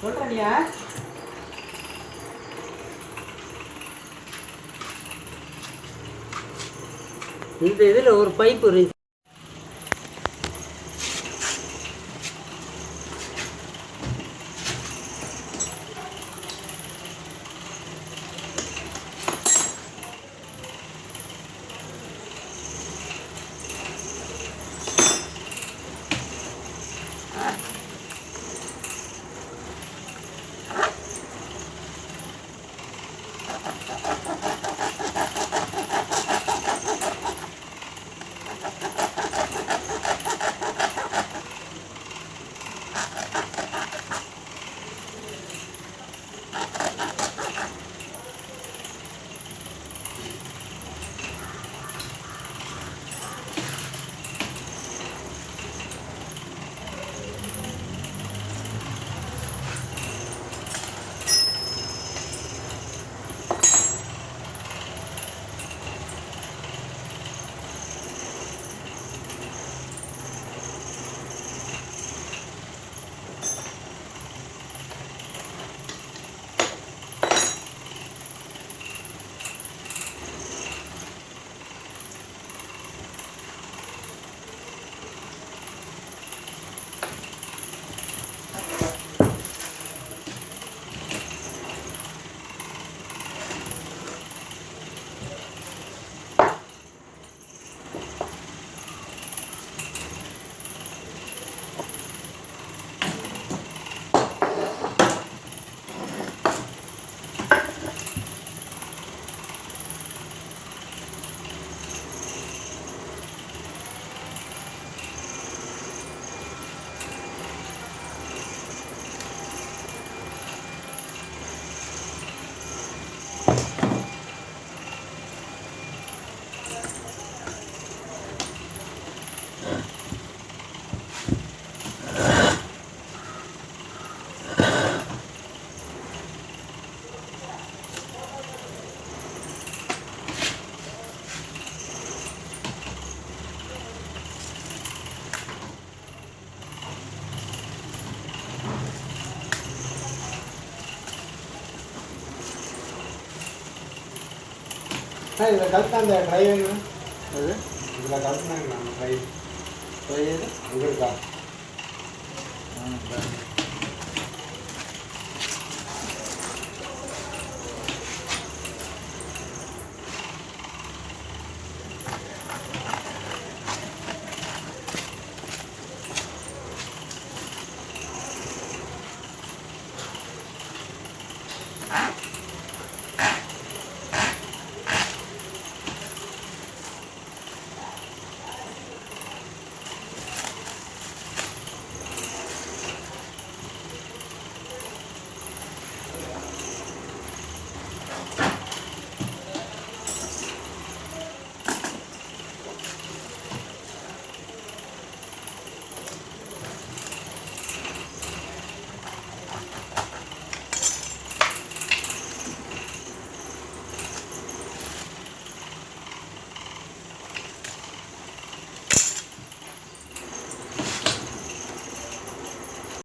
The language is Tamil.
சொல்கிறேன்யா இந்த இதில் ஒரு பைப் இருந்துச்சு அண்ணா இதில் கலந்து அந்த ட்ரை வேணும் அது இதில் கலந்துனாங்க நம்ம ட்ரை ட்ரை அங்கே இருக்கா Ah!